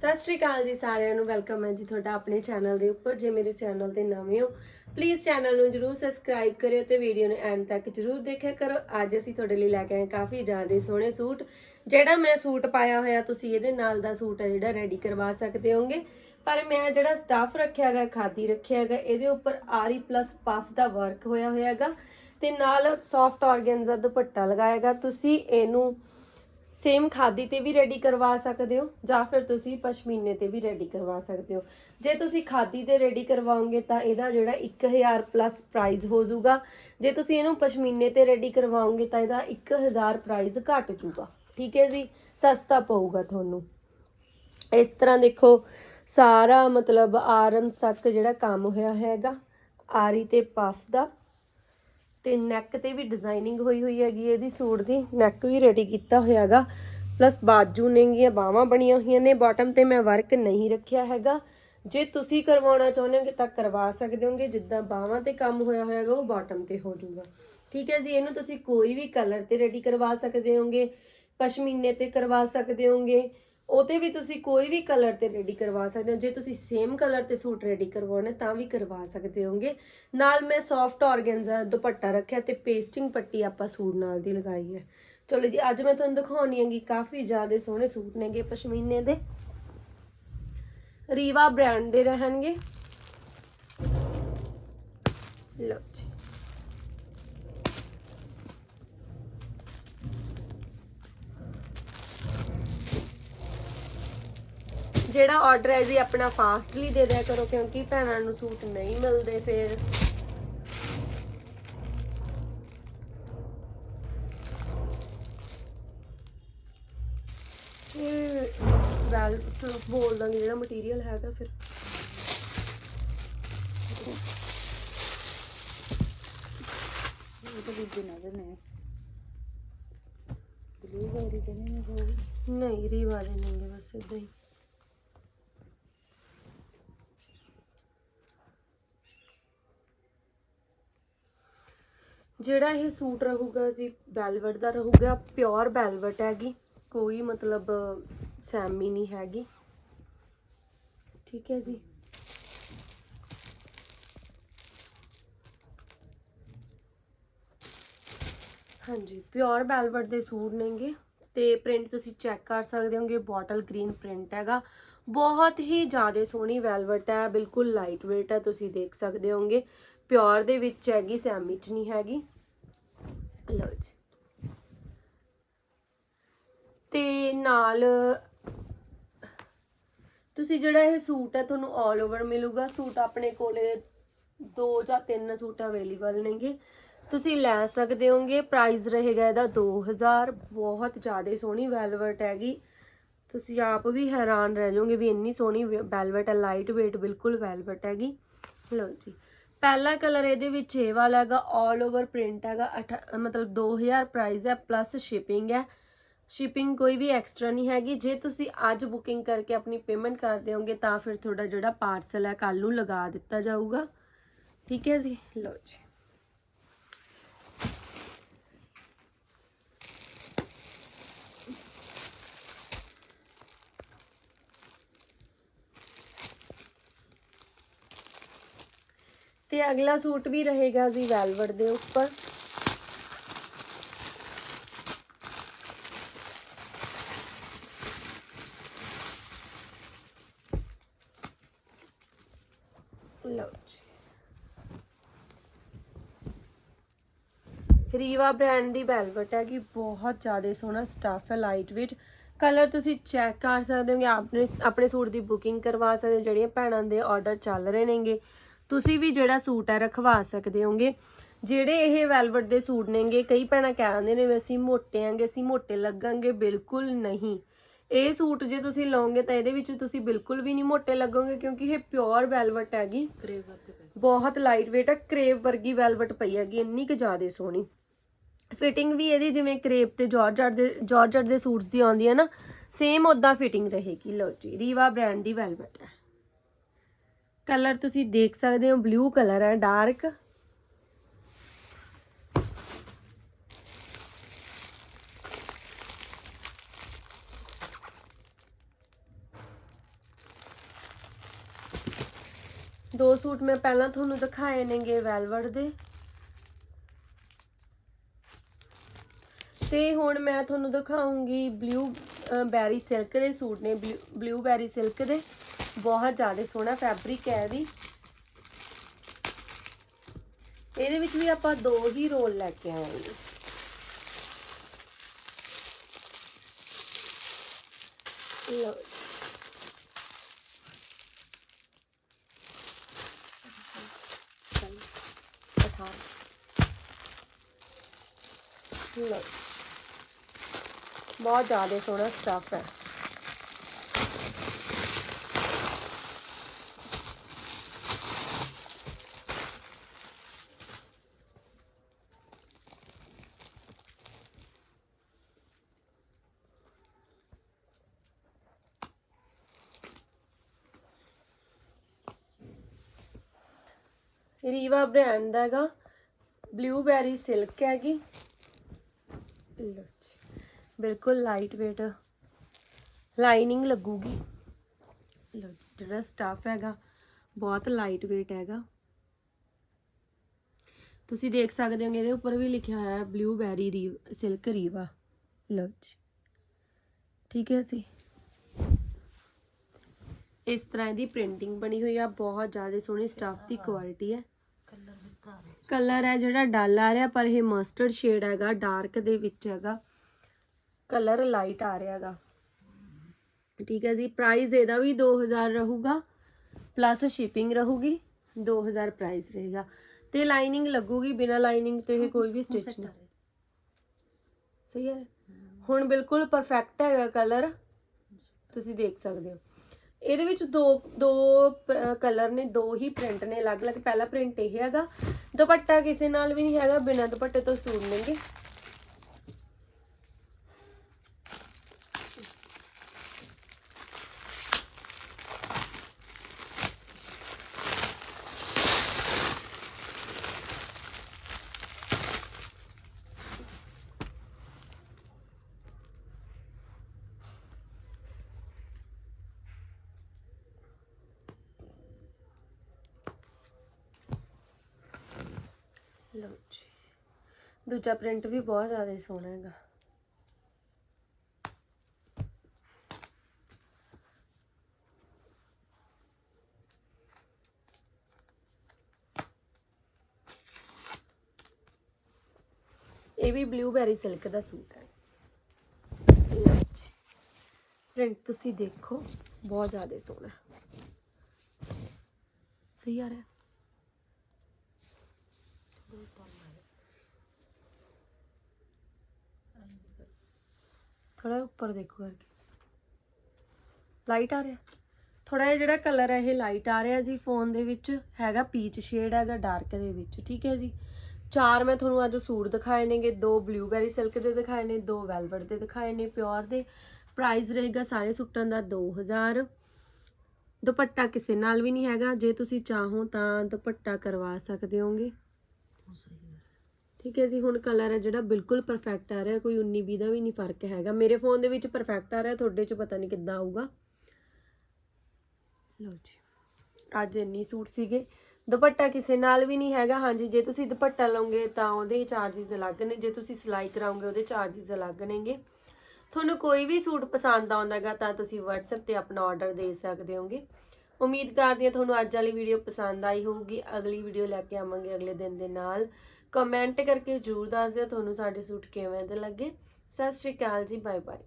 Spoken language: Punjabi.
ਸਤਿ ਸ਼੍ਰੀ ਅਕਾਲ ਜੀ ਸਾਰਿਆਂ ਨੂੰ ਵੈਲਕਮ ਹੈ ਜੀ ਤੁਹਾਡਾ ਆਪਣੇ ਚੈਨਲ ਦੇ ਉੱਪਰ, ਜੇ ਮੇਰੇ ਚੈਨਲ ਤੇ ਨਵੇਂ ਹੋ ਪਲੀਜ਼ ਚੈਨਲ ਨੂੰ ਜਰੂਰ ਸਬਸਕ੍ਰਾਈਬ ਕਰਿਓ ਤੇ ਵੀਡੀਓ ਨੂੰ ਐਂਡ ਤੱਕ ਜਰੂਰ ਦੇਖਿਆ ਕਰੋ। ਅੱਜ ਅਸੀਂ ਤੁਹਾਡੇ ਲਈ ਲੈ ਕੇ ਆਏ ਕਾਫੀ ਜ਼ਿਆਦਾ ਸੋਹਣੇ ਸੂਟ, ਜਿਹੜਾ ਮੈਂ ਸੂਟ ਪਾਇਆ ਹੋਇਆ, ਤੁਸੀਂ ਇਹਦੇ ਨਾਲ ਦਾ ਸੂਟ ਹੈ ਜਿਹੜਾ ਰੈਡੀ ਕਰਵਾ ਸਕਦੇ ਹੋਗੇ ਪਰ ਮੈਂ ਜਿਹੜਾ ਸਟਾਫ ਰੱਖਿਆ ਹੈਗਾ, ਖਾਦੀ ਰੱਖਿਆ ਹੈਗਾ, ਇਹਦੇ ਉੱਪਰ ਆਰੀ ਪਲੱਸ ਪਫ ਦਾ ਵਰਕ ਹੋਇਆ ਹੋਇਆ ਹੈਗਾ ਤੇ ਨਾਲ ਸੌਫਟ ਆਰਗੈਂਜ਼ਾ ਦੁਪੱਟਾ ਲਗਾਏਗਾ ਤੁਸੀਂ ਇਹਨੂੰ ਸੇਮ ਖਾਦੀ ਤੇ ਵੀ ਰੈਡੀ ਕਰਵਾ ਸਕਦੇ ਹੋ, ਜਾਂ ਫਿਰ ਤੁਸੀਂ ਪਸ਼ਮੀਨੇ ਤੇ ਵੀ ਰੈਡੀ ਕਰਵਾ ਸਕਦੇ ਹੋ। ਜੇ ਤੁਸੀਂ ਖਾਦੀ ਤੇ ਰੈਡੀ ਕਰਵਾਓਗੇ ਤਾਂ ਇਹਦਾ ਜਿਹੜਾ 1000 ਪਲੱਸ ਪ੍ਰਾਈਸ ਹੋ ਜਾਊਗਾ। ਜੇ ਤੁਸੀਂ ਇਹਨੂੰ ਪਸ਼ਮੀਨੇ ਤੇ ਰੈਡੀ ਕਰਵਾਓਗੇ ਤਾਂ ਇਹਦਾ 1000 ਪ੍ਰਾਈਸ ਘਟ ਜਾਊਗਾ। ਠੀਕ ਹੈ ਜੀ? ਸਸਤਾ ਪਊਗਾ ਤੁਹਾਨੂੰ। ਇਸ ਤਰ੍ਹਾਂ ਦੇਖੋ, ਸਾਰਾ ਮਤਲਬ ਆਰਮ ਤੱਕ ਜਿਹੜਾ ਕੰਮ ਹੋਇਆ ਹੈਗਾ, ਆਰੀ ਤੇ ਪਫ ਦਾ ਤੇ ਨੈਕ ਤੇ ਵੀ ਡਿਜ਼ਾਈਨਿੰਗ ਹੋਈ ਹੋਈ ਹੈਗੀ ਇਹਦੀ, ਸੂਟ ਦੀ। ਨੈਕ ਵੀ ਰੈਡੀ ਕੀਤਾ ਹੋਇਆ ਹੈਗਾ। ਪਲੱਸ ਬਾਜੂ ਨੇਗੀਆਂ, ਬਾਹਾਂ ਬਣੀਆਂ ਹੋਈਆਂ ਨੇ। ਬਾਟਮ ਤੇ ਮੈਂ ਵਰਕ ਨਹੀਂ ਰੱਖਿਆ ਹੈਗਾ। ਜੇ ਤੁਸੀਂ ਕਰਵਾਉਣਾ ਚਾਹੁੰਦੇ ਹੋ ਤਾਂ ਕਰਵਾ ਸਕਦੇ ਹੋਗੇ। ਜਿੱਦਾਂ ਬਾਹਾਂ ਤੇ ਕੰਮ ਹੋਇਆ ਹੋਇਆਗਾ ਉਹ ਬਾਟਮ ਤੇ ਹੋ ਜਾਊਗਾ। ਠੀਕ ਹੈ ਜੀ, ਇਹਨੂੰ ਤੁਸੀਂ ਕੋਈ ਵੀ ਕਲਰ ਤੇ ਰੈਡੀ ਕਰਵਾ ਸਕਦੇ ਹੋਗੇ। ਪਸ਼ਮੀਨੇ ਤੇ ਕਰਵਾ ਸਕਦੇ ਹੋਗੇ। ਉਹਤੇ ਵੀ ਤੁਸੀਂ ਕੋਈ ਵੀ ਕਲਰ ਤੇ ਰੈਡੀ ਕਰਵਾ ਸਕਦੇ ਹੋ। ਜੇ ਤੁਸੀਂ ਸੇਮ ਕਲਰ ਤੇ ਸੂਟ ਰੈਡੀ ਕਰਵਾਉਣਾ, ਤਾਂ ਵੀ ਕਰਵਾ ਸਕਦੇ ਹੋਗੇ। ਨਾਲ ਮੈਂ ਸੌਫਟ ਆਰਗੈਂਜ਼ਾ ਦੁਪੱਟਾ ਰੱਖਿਆ ਤੇ ਪੇਸਟਿੰਗ ਪੱਟੀ ਆਪਾਂ ਸੂਟ ਨਾਲ ਦੀ ਲਗਾਈ ਹੈ। ਚਲੋ ਜੀ, ਅੱਜ ਮੈਂ ਤੁਹਾਨੂੰ ਦਿਖਾਉਣੀ ਹੈਗੀ ਕਾਫੀ ਜ਼ਿਆਦਾ ਸੋਹਣੇ ਸੂਟ ਨੇਗੇ ਪਸ਼ਮੀਨੇ ਦੇ। ਰੀਵਾ ਬ੍ਰਾਂਡ ਦੇ ਰਹਿਣਗੇ। ਲਓ ਜੀ। ਜਿਹੜਾ ਆਰਡਰ ਹੈ ਜੀ ਆਪਣਾ ਫਾਸਟਲੀ ਦੇ ਦਿਆ ਕਰੋ ਕਿਉਂਕਿ ਭੈਣਾਂ ਨੂੰ ਸੂਟ ਨਹੀਂ ਮਿਲਦੇ ਫਿਰ। ਵੈਲ ਬੋਲ ਦਾਂਗੇ ਜਿਹੜਾ ਮਟੀਰੀਅਲ ਹੈਗਾ ਫਿਰ। ਉਹ ਤਾਂ ਦੂਜੇ ਨਜ਼ਰ ਨੇ। ਬਲੂ ਵਾਲੀ ਤੇ ਨਹੀਂ ਹੋਊਗੀ ਨਹੀਂ ਰੀ ਵਾਲੇ ਨੇਗੇ ਬਸ ਇਦਾਂ ਹੀ। ਜਿਹੜਾ ਇਹ ਸੂਟ ਰਹੂਗਾ ਜੀ ਵੈਲਵਟ ਦਾ ਰਹੂਗਾ ਪਿਓਰ ਵੈਲਵਟ ਹੈਗੀ। ਕੋਈ ਮਤਲਬ, ਸੈਮੀ ਨਹੀਂ ਹੈਗੀ। ਠੀਕ ਹੈ ਜੀ। ਹਾਂਜੀ ਪਿਓਰ ਵੈਲਵਟ ਦੇ ਸੂਟ ਨੇਗੇ। ਤੇ ਪ੍ਰਿੰਟ ਤੁਸੀਂ ਚੈੱਕ ਕਰ ਸਕਦੇ ਹੋਗੇ ਬੋਟਲ ਗ੍ਰੀਨ ਪ੍ਰਿੰਟ ਹੈਗਾ। ਬਹੁਤ ਹੀ ਜ਼ਿਆਦਾ ਸੋਹਣੀ ਵੈਲਵਟ ਹੈ, ਬਿਲਕੁਲ ਲਾਈਟ weight ਹੈ, ਤੁਸੀਂ ਦੇਖ ਸਕਦੇ ਹੋਗੇ। ਪਿਓਰ ਦੇ ਵਿੱਚ ਹੈਗੀ ਸੈਮੀ ਚ ਨਹੀਂ ਹੈਗੀ। ਲਓ ਜੀ। ਤੇ ਨਾਲ ਤੁਸੀਂ ਜਿਹੜਾ ਇਹ ਸੂਟ ਹੈ, ਤੁਹਾਨੂੰ 올 ਓਵਰ ਮਿਲੂਗਾ। ਸੂਟ ਆਪਣੇ ਕੋਲੇ ਦੋ ਜਾਂ ਤਿੰਨ ਸੂਟ ਅਵੇਲੇਬਲ ਨੇਗੇ। ਤੁਸੀਂ ਲੈ ਸਕਦੇ ਹੋਗੇ। ਪ੍ਰਾਈਸ ਰਹੇਗਾ ਇਹਦਾ 2000 ਬਹੁਤ ਜ਼ਿਆਦਾ ਸੋਹਣੀ ਵੈਲਵਟ ਹੈਗੀ। ਤੁਸੀਂ ਆਪ ਵੀ ਹੈਰਾਨ ਰਹਿ ਜਾਓਗੇ ਵੀ ਇੰਨੀ ਸੋਹਣੀ ਵੈਲਵਟ ਹੈ ਲਾਈਟ weight ਬਿਲਕੁਲ ਵੈਲਵਟ ਹੈਗੀ। ਲਓ ਜੀ। ਪਹਿਲਾ ਕਲਰ ਇਹਦੇ ਵਿੱਚ ਇਹ ਵਾਲਾ ਹੈਗਾ 올 ਓਵਰ ਪ੍ਰਿੰਟ ਹੈਗਾ, ਅਠ- ਮਤਲਬ 2000 ਪ੍ਰਾਈਸ ਹੈ ਪਲੱਸ ਸ਼ਿਪਿੰਗ ਹੈ। ਸ਼ਿਪਿੰਗ ਕੋਈ ਵੀ ਐਕਸਟਰਾ ਨਹੀਂ ਹੈਗੀ। ਜੇ ਤੁਸੀਂ ਅੱਜ ਬੁਕਿੰਗ ਕਰਕੇ ਆਪਣੀ ਪੇਮੈਂਟ ਕਰ ਦਿਓਗੇ, ਤਾਂ ਫਿਰ ਤੁਹਾਡਾ ਜਿਹੜਾ ਪਾਰਸਲ ਹੈ ਕੱਲ ਨੂੰ ਲਗਾ ਦਿੱਤਾ ਜਾਊਗਾ। ਠੀਕ ਹੈ ਜੀ? ਲਓ ਜੀ। ਤੇ ਅਗਲਾ ਸੂਟ ਵੀ ਰਹੇਗਾ ਜੀ ਵੈਲਵਟ ਦੇ ਉੱਪਰ। ਲਓ ਜੀ। ਰੀਵਾ ਬ੍ਰਾਂਡ ਦੀ ਵੈਲਵਟ ਹੈ ਕਿ ਬਹੁਤ ਜ਼ਿਆਦਾ ਸੋਹਣਾ ਸਟਾਫ ਹੈ ਲਾਈਟ weight ਕਲਰ ਤੁਸੀਂ ਚੈੱਕ ਕਰ ਸਕਦੇ ਹੋ ਆਪਣੇ ਆਪਣੇ ਸੂਟ ਦੀ ਬੁਕਿੰਗ ਕਰਵਾ ਸਕਦੇ ਹੋ, ਜਿਹੜੀਆਂ ਭੈਣਾਂ ਦੇ ਆਰਡਰ ਚੱਲ ਰਹੇ ਨੇਗੇ। ਤੁਸੀਂ ਵੀ ਜਿਹੜਾ ਸੂਟ ਹੈ ਰਖਵਾ ਸਕਦੇ ਹੋਗੇ। ਜਿਹੜੇ ਇਹ ਵੈਲਵਟ ਦੇ ਸੂਟ ਨੇਗੇ ਕਈ ਭੈਣਾਂ ਕਹਿੰਦੇ ਨੇ ਵੀ ਅਸੀਂ ਮੋਟੇ ਆਂਗੇ ਅਸੀਂ ਮੋਟੇ ਲੱਗਾਂਗੇ ਬਿਲਕੁਲ ਨਹੀਂ। ਇਹ ਸੂਟ ਜੇ ਤੁਸੀਂ ਲਓਗੇ ਤਾਂ ਇਹਦੇ ਵਿੱਚ ਤੁਸੀਂ ਬਿਲਕੁਲ ਵੀ ਨਹੀਂ ਮੋਟੇ ਲੱਗੋਗੇ ਕਿਉਂਕਿ ਇਹ ਪਿਓਰ ਵੈਲਵਟ ਹੈਗੀ। ਕਰੇਵ ਵਰਕ ਪੈ ਬਹੁਤ ਲਾਈਟ weight ਹੈ ਕਰੇਪ ਵਰਗੀ ਵੈਲਵਟ ਪਈ ਹੈਗੀ ਇੰਨੀ ਕੁ ਜ਼ਿਆਦਾ ਸੋਹਣੀ। ਫਿਟਿੰਗ ਵੀ ਇਹਦੀ ਜਿਵੇਂ ਕਰੇਪ ਤੇ ਜਾਰਜਟ ਦੇ ਜਾਰਜਟ ਦੇ ਸੂਟਸ ਦੀ ਆਉਂਦੀ ਹੈ ਨਾ ਸੇਮ ਉਦਾਂ ਫਿਟਿੰਗ ਰਹੇਗੀ। ਲਓ ਜੀ ਰੀਵਾ ਬ੍ਰਾਂਡ ਦੀ ਵੈਲਵਟ ਹੈ। ਕਲਰ ਤੁਸੀਂ ਦੇਖ ਸਕਦੇ ਹੋ, ਬਲੂ ਕਲਰ ਹੈ, ਡਾਰਕ। ਦੋ ਸੂਟ ਮੈਂ ਪਹਿਲਾਂ ਤੁਹਾਨੂੰ ਦਿਖਾਏ ਨੇਗੇ ਵੈਲਵਟ ਦੇ। ਤੇ ਹੁਣ ਮੈਂ ਤੁਹਾਨੂੰ ਦਿਖਾਉਂਗੀ ਬਲੂ ਬੈਰੀ ਸਿਲਕ ਦੇ ਸੂਟ ਨੇ, ਬਲੂ ਬੈਰੀ ਸਿਲਕ ਦੇ। ਬਹੁਤ ਜ਼ਿਆਦਾ ਸੋਹਣਾ ਫੈਬਰਿਕ ਹੈ ਇਹਦੀ ਇਹਦੇ ਵਿੱਚ ਵੀ ਆਪਾਂ ਦੋ ਹੀ ਰੋਲ ਲੈ ਕੇ ਆਏ ਲਓ ਜੀ। ਅਠਾਰਾਂ ਬਹੁਤ ਜ਼ਿਆਦਾ ਸੋਹਣਾ ਸਟਫ ਹੈ। ਰੀਵਾ ਬ੍ਰਾਂਡ ਦਾ ਹੈਗਾ। ਬਲੂਬੈਰੀ ਸਿਲਕ ਹੈਗੀ। ਲਓ ਜੀ। ਬਿਲਕੁਲ ਲਾਈਟ weight ਲਾਈਨਿੰਗ ਲੱਗੂਗੀ। ਲਓ ਜੀ, ਜਿਹੜਾ ਸਟਫ ਹੈਗਾ ਬਹੁਤ ਲਾਈਟ weight ਹੈਗਾ। ਤੁਸੀਂ ਦੇਖ ਸਕਦੇ ਹੋਗੇ ਇਹਦੇ ਉੱਪਰ ਵੀ ਲਿਖਿਆ ਹੋਇਆ ਹੈ ਬਲੂਬੈਰੀ ਰੀ ਸਿਲਕ ਰੀਵਾ। ਲਓ ਜੀ ਠੀਕ ਹੈ ਜੀ। ਇਸ ਤਰ੍ਹਾਂ ਇਹਦੀ ਪ੍ਰਿੰਟਿੰਗ ਬਣੀ ਹੋਈ ਆ ਬਹੁਤ ਜ਼ਿਆਦਾ ਸੋਹਣੀ ਸਟਫ ਦੀ ਕੁਆਲਿਟੀ ਹੈ। ਕਲਰ ਹੈ ਜਿਹੜਾ ਡਲ ਆ ਰਿਹਾ ਪਰ ਇਹ ਮਸਟਰਡ ਸ਼ੇਡ ਹੈਗਾ ਡਾਰਕ ਦੇ ਵਿੱਚ ਹੈਗਾ। ਕਲਰ ਲਾਈਟ ਆ ਰਿਹਾ ਹੈਗਾ। ਠੀਕ ਹੈ ਜੀ ਪ੍ਰਾਈਸ ਇਹਦਾ ਵੀ 2000 ਰਹੂਗਾ ਪਲੱਸ ਸ਼ਿਪਿੰਗ ਰਹੂਗੀ 2000 ਪ੍ਰਾਈਸ ਰਹੇਗਾ। ਤੇ ਲਾਈਨਿੰਗ ਲੱਗੂਗੀ ਬਿਨਾ ਲਾਈਨਿੰਗ ਤੋਂ ਇਹ ਕੋਈ ਵੀ ਸਟਿਚ ਨਹੀਂ। ਸਹੀ ਹੈ। ਹੁਣ ਬਿਲਕੁਲ ਪਰਫੈਕਟ ਹੈਗਾ ਕਲਰ। ਤੁਸੀਂ ਦੇਖ ਸਕਦੇ ਹੋ। ਇਹਦੇ ਵਿੱਚ ਦੋ ਦੋ ਕਲਰ ਨੇ, ਦੋ ਹੀ ਪ੍ਰਿੰਟ ਨੇ ਅਲੱਗ-ਅਲੱਗ। ਪਹਿਲਾ ਪ੍ਰਿੰਟ ਇਹ ਹੈਗਾ, ਦੁਪੱਟਾ ਕਿਸੇ ਨਾਲ ਵੀ ਨਹੀਂ ਹੈਗਾ, ਬਿਨਾਂ ਦੁਪੱਟੇ ਤੋਂ ਸੂਟ ਲੈਣਗੇ ਲਓ ਜੀ। ਦੂਜਾ ਪ੍ਰਿੰਟ ਵੀ ਬਹੁਤ ਜ਼ਿਆਦਾ ਸੋਹਣਾ ਹੈਗਾ। ਇਹ ਵੀ ਬਲੂਬੈਰੀ ਸਿਲਕ ਦਾ ਸੂਟ ਹੈ। ਪ੍ਰਿੰਟ ਤੁਸੀਂ ਦੇਖੋ, ਬਹੁਤ ਜ਼ਿਆਦਾ ਸੋਹਣਾ। ਸਹੀ ਆ ਰਿਹਾ? ਥੋੜਾ ਉੱਪਰ ਦੇਖੋ ਕਰਕੇ। ਲਾਈਟ ਆ ਰਿਹਾ। ਥੋੜਾ ਜਿਹਾ ਜਿਹੜਾ ਕਲਰ ਹੈ ਇਹ ਲਾਈਟ ਆ ਰਿਹਾ ਜੀ ਫੋਨ ਦੇ ਵਿੱਚ। ਹੈਗਾ ਪੀਚ ਸ਼ੇਡ ਹੈਗਾ ਡਾਰਕ ਦੇ ਵਿੱਚ। ਠੀਕ ਹੈ ਜੀ? ਚਾਰ ਮੈਂ ਤੁਹਾਨੂੰ ਅੱਜ ਸੂਟ ਦਿਖਾਏ ਨੇਗੇ। ਦੋ ਬਲੂਬੈਰੀ ਸਿਲਕ ਦੇ ਦਿਖਾਏ ਨੇ, ਦੋ ਵੈਲਵਟ ਦੇ ਦਿਖਾਏ ਨੇ ਪਿਓਰ ਦੇ। ਪ੍ਰਾਈਸ ਰਹੇਗਾ ਸਾਰੇ ਸੂਟਾਂ ਦਾ 2000 ਦੁਪੱਟਾ ਕਿਸੇ ਨਾਲ ਵੀ ਨਹੀਂ ਹੈਗਾ। ਜੇ ਤੁਸੀਂ ਚਾਹੋ ਤਾਂ ਦੁਪੱਟਾ ਕਰਵਾ ਸਕਦੇ ਹੋਗੇ। ਠੀਕ ਹੈ ਜੀ, ਹੁਣ ਕਲਰ ਹੈ ਜਿਹੜਾ ਬਿਲਕੁਲ ਪਰਫੈਕਟ ਆ ਰਿਹਾ, ਕੋਈ 19 20 ਦਾ ਵੀ ਨਹੀਂ ਫ਼ਰਕ ਹੈਗਾ। ਮੇਰੇ ਫੋਨ ਦੇ ਵਿੱਚ ਪਰਫੈਕਟ ਆ ਰਿਹਾ, ਤੁਹਾਡੇ 'ਚ ਪਤਾ ਨਹੀਂ ਕਿੱਦਾਂ ਆਊਗਾ। ਲਓ ਜੀ, ਅੱਜ ਇੰਨੀ ਸੂਟ ਸੀਗੇ। ਦੁਪੱਟਾ ਕਿਸੇ ਨਾਲ ਵੀ ਨਹੀਂ ਹੈਗਾ। ਹਾਂਜੀ, ਜੇ ਤੁਸੀਂ ਦੁਪੱਟਾ ਲਓਗੇ ਤਾਂ ਉਹਦੇ ਚਾਰजेस ਅਲੱਗ ਨੇ। ਜੇ ਤੁਸੀਂ ਸਿਲਾਈ ਕਰਾਓਗੇ, ਉਹਦੇ ਚਾਰजेस ਅਲੱਗ ਨੇਗੇ। ਤੁਹਾਨੂੰ ਕੋਈ ਵੀ ਸੂਟ ਪਸੰਦ ਆਉਂਦਾਗਾ ਤਾਂ ਤੁਸੀਂ WhatsApp ਤੇ ਆਪਣਾ ਆਰਡਰ ਦੇ ਸਕਦੇ ਹੋਗੇ। ਉਮੀਦ ਕਰਦੀ ਹਾਂ ਤੁਹਾਨੂੰ ਅੱਜ ਵਾਲੀ ਵੀਡੀਓ ਪਸੰਦ ਆਈ ਹੋਊਗੀ। ਅਗਲੀ ਵੀਡੀਓ ਲੈ ਕੇ ਆਵਾਂਗੇ ਅਗਲੇ ਦਿਨ ਦੇ ਨਾਲ। ਕਮੈਂਟ ਕਰਕੇ ਜਰੂਰ ਦੱਸ ਦਿਓ ਤੁਹਾਨੂੰ ਸਾਡੇ ਸੂਟ ਕਿਵੇਂ ਦੇ ਲੱਗੇ। ਸਤਿ ਸ਼੍ਰੀ ਅਕਾਲ ਜੀ ਬਾਏ ਬਾਏ